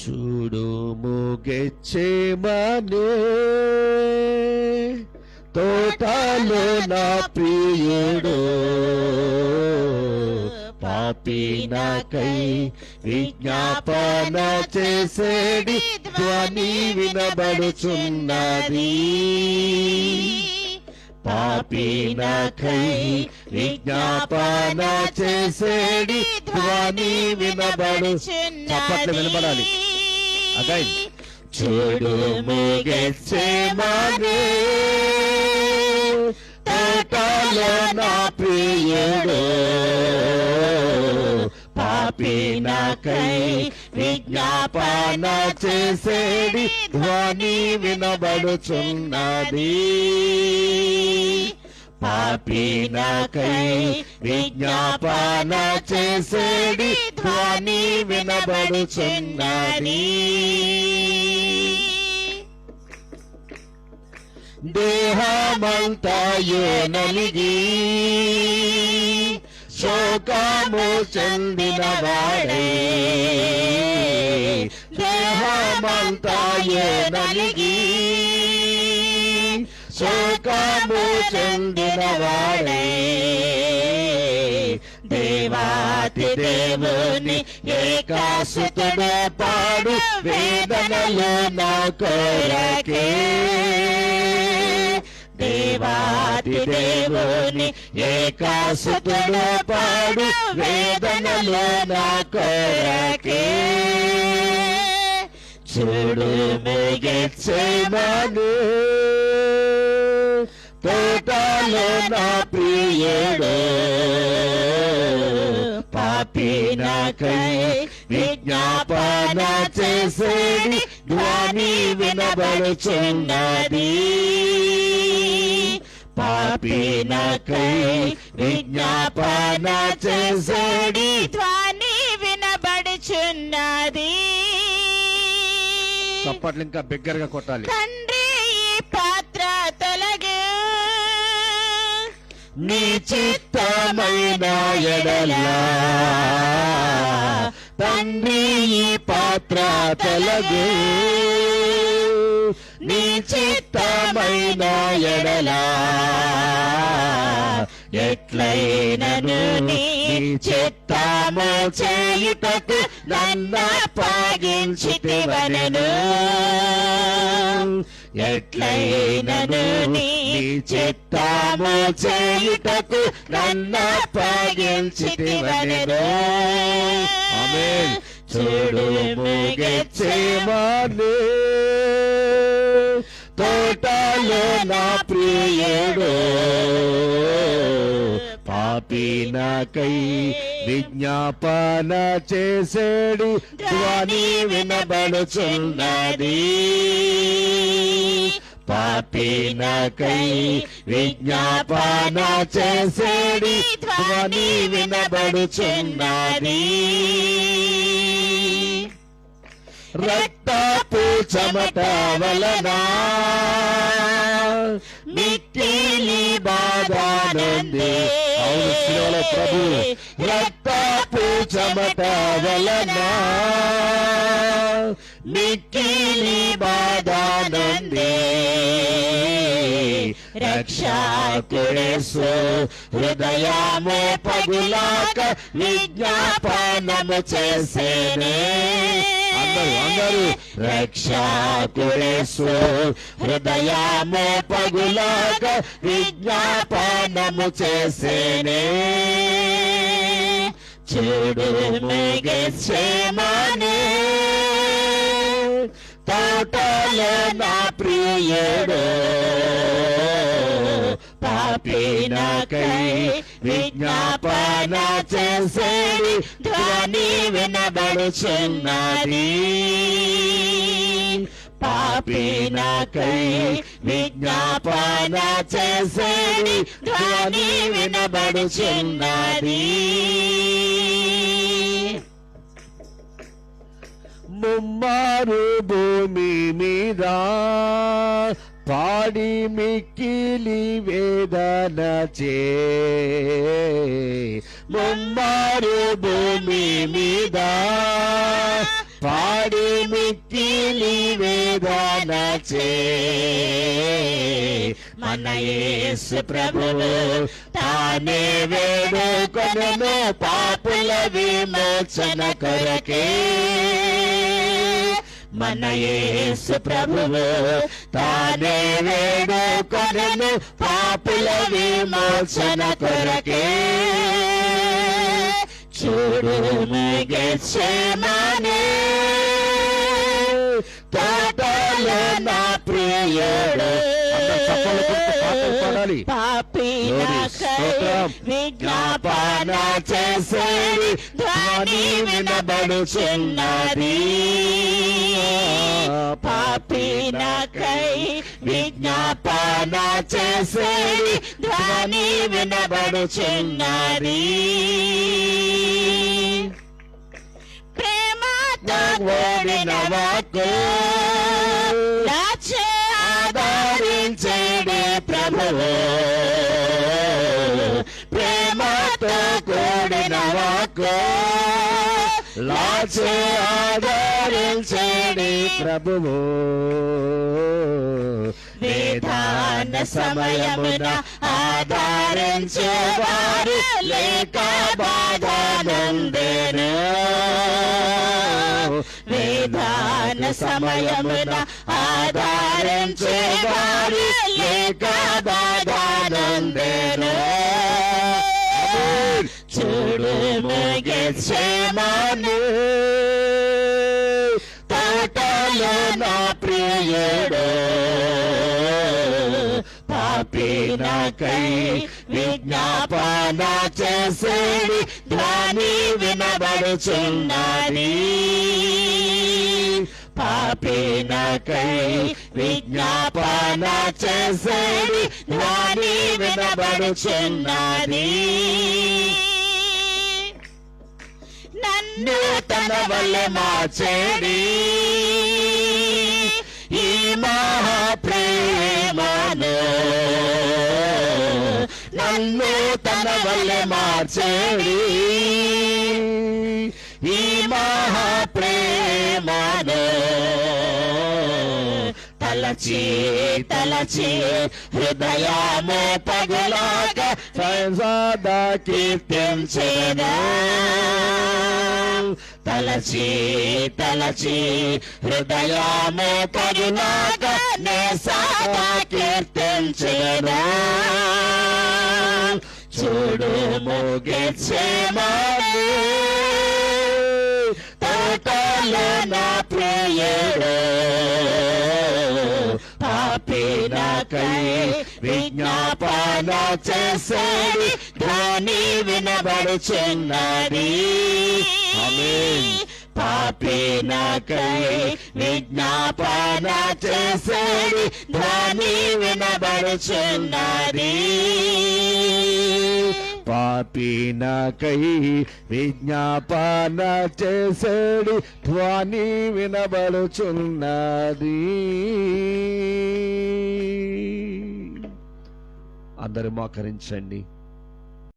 చూడు ముగెచ్చేమనే తోటలో నా ప్రియుడు పాపి నాకై విజ్ఞాపన చేసేడి ధ్వని వినబడుచున్నది. పాపి నాకై విజ్ఞాపన చేసేడి ధ్వని వినబడు చప్పట్లు వినబడాలి. అగైన్. చూడు ముగెచ్చేమనే తోటలో నా ప్రియుడు. పాపి నాకై విజ్ఞాపన చేసేడి ధ్వని వినబడుచున్నది. పాపి విజ్ఞాపన చేసేడి ధ్వని వినబడుచున్నది. దేహమంతయు నలిగి శోకము చెందిన వాడే దేహమంతయు నలిగి శోకము చెందిన వాడే దేవాతి దేవుని ఏకాసుతుడు పాడు వేదనలు నా కొరకే. దేవాతి దేవుని ఏకాసుతుడు పాడు వేదనలు నా కొరకే. చూడు ముగెచ్చేమను తోటలో నా ప్రియుడు. పాపి నాకై విజ్ఞాపన చేసేది ధ్వని వినబడుచున్నది. పాపి నాకై విజ్ఞాపన చేసేది ధ్వని వినబడుచున్నది. చప్పట్లు ఇంకా బిగ్గరగా కొట్టాలి. తండ్రి ఈ నీ చిత్తమైన ఎడలా తండ్రి ఈ పాత్ర తలగు. నీ చిత్తమైన ఎడలా ఎట్లయినను నీ చిత్తము చేయుటకు నన్ను పాగించితివనను. ఎట్లయినను నీ చిత్తము చేయుటకు నన్ను పాగించితివనను ఆమేన్. చూడు ముగెచ్చేమనే తోటలో నా ప్రియుడు. పాపి నాకై విజ్ఞాపన చేసేడు. ధ్వని వినబడుచున్నది. పాపి విజ్ఞాపన చేసేడి ధ్వని వినబడుచున్నది. రక్తపు చెమట వలన మిక్కిలి బాధానంది అవును శిలువలో ప్రభు. రక్తపు చెమట వలన మిక్కిలి బాధానంది. రక్షకుడేసు హృదయము పగులాక విజ్ఞాపనము చేసేనే. అందరూ అందరూ. రక్షకుడేసు హృదయము పగులాక విజ్ఞాపనము చేసేనే. చెడు ముగేమనే తోటలో నా ప్రియుడు పాపి నాకై విజ్ఞాపన చేసేది ధ్వని వినబడుచున్నది. పాపి నాకై విజ్ఞాపన చేసేది ధ్వని వినబడుచున్నది. ముమ్మారు భూమి మీద పాడి మిక్కిలి వేదన చే. ముమ్మారు భూమి మీద పాడి వాడి మిక్కిలి వేదన చే. మన యేసు ప్రభువు తానే వేడుకొనెను పాపుల విమోచన కొరకే. మన యేసు ప్రభువు తానే వేడుకొనెను పాపుల విమోచన కొరకే. చూడు గెచ్చమానే తోటలో నా ప్రియుడు. పాడాలి. విజ్ఞాపన చేసేది ధ్వని వినబడుచున్నది. పాపి నాకై విజ్ఞాపన చేసేది ధ్వని వినబడుచున్నది. ప్రేమతో కూడిన వాక్కు లాచే ఆదరించేది ప్రభువు. ప్రేమతో కూడిన వాక్కు. లాచే ఆదరించేడి ప్రభువు. వేదాన సమయమున ఆధారించే వారు లేక బాధ వేదా సమయమున సమయమున ఆదరించేవారు లేక బాధానందేను చూడు ముగిచ్చేమాను తోటలో నా ప్రియుడు. పాపి విజ్ఞాపన చేసేది ధ్వని వినబడుచున్నది. పాపినకై విజ్ఞాపన చేసేది ధ్వని వినబడుచున్నది. నన్ను తన వల్లే మార్చేది. ఈ మహాప్రేమను నన్ను తన వల్లే మార్చేది. ఈ మహా తలచి తలచి హృదయము పగులాక సదా కీర్తించేదా తలచి తలచి హృదయము పగులాక నే సదా కీర్తించేదా చూడు ముగిచ్చేమాను తోటలో నా ప్రియుడు పాపి విజ్ఞాపన చేసేది ధ్వని వినబడుచున్నది ఆమేన్. విజ్ఞాపన చేసేది ధ్వని వినబడుచున్నది పాపినకై విజ్ఞాపన చేసేడి ధ్వని వినబడుచున్నది. అందరూ మోకరించండి.